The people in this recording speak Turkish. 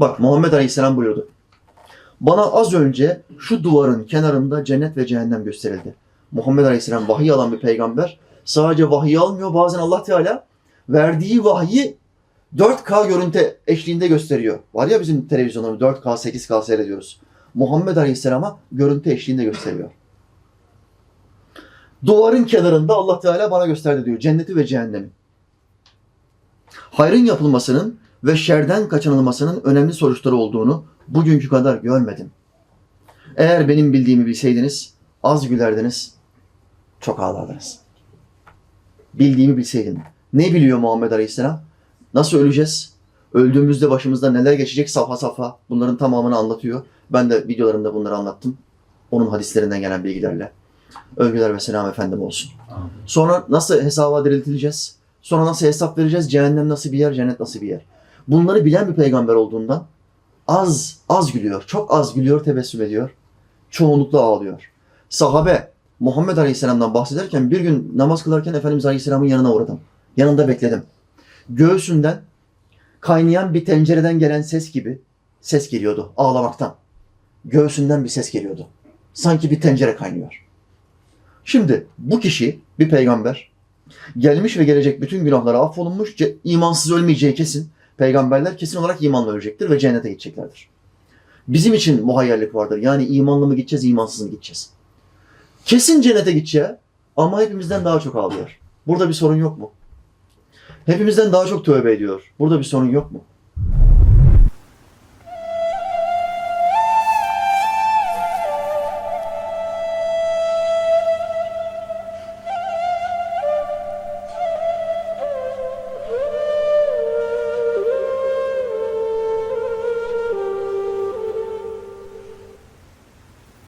Bak Muhammed Aleyhisselam buyurdu. Bana az önce şu duvarın kenarında cennet ve cehennem gösterildi. Muhammed Aleyhisselam vahiy alan bir peygamber. Sadece vahiy almıyor. Bazen Allah Teala verdiği vahyi 4K görüntü eşliğinde gösteriyor. Var ya bizim televizyonumuz 4K, 8K seyrediyoruz. Muhammed Aleyhisselam'a görüntü eşliğinde gösteriyor. Duvarın kenarında Allah Teala bana gösterdi diyor. Cenneti ve cehennemi. Hayrın yapılmasının ve şerden kaçınılmasının önemli sonuçları olduğunu bugünkü kadar görmedim. Eğer benim bildiğimi bilseydiniz az gülerdiniz, çok ağlardınız. Bildiğimi bilseydin. Ne biliyor Muhammed Aleyhisselam? Nasıl öleceğiz? Öldüğümüzde başımızda neler geçecek safha safha. Bunların tamamını anlatıyor. Ben de videolarımda bunları anlattım. Onun hadislerinden gelen bilgilerle. Övgüler ve selam efendim olsun. Sonra nasıl hesaba diriltileceğiz? Sonra nasıl hesap vereceğiz? Cehennem nasıl bir yer, cennet nasıl bir yer? Bunları bilen bir peygamber olduğundan az, az gülüyor. Çok az gülüyor, tebessüm ediyor. Çoğunlukla ağlıyor. Sahabe Muhammed Aleyhisselam'dan bahsederken bir gün namaz kılarken Efendimiz Aleyhisselam'ın yanına uğradım. Yanında bekledim. Göğsünden kaynayan bir tencereden gelen ses gibi ses geliyordu ağlamaktan. Göğsünden bir ses geliyordu. Sanki bir tencere kaynıyor. Şimdi bu kişi bir peygamber gelmiş ve gelecek bütün günahları affolunmuş, imansız ölmeyeceği kesin. Peygamberler kesin olarak imanla ölecektir ve cennete gideceklerdir. Bizim için muhayyerlik vardır. Yani imanlı mı gideceğiz, imansız mı gideceğiz? Kesin cennete gideceği ama hepimizden daha çok ağlıyor. Burada bir sorun yok mu? Hepimizden daha çok tövbe ediyor. Burada bir sorun yok mu?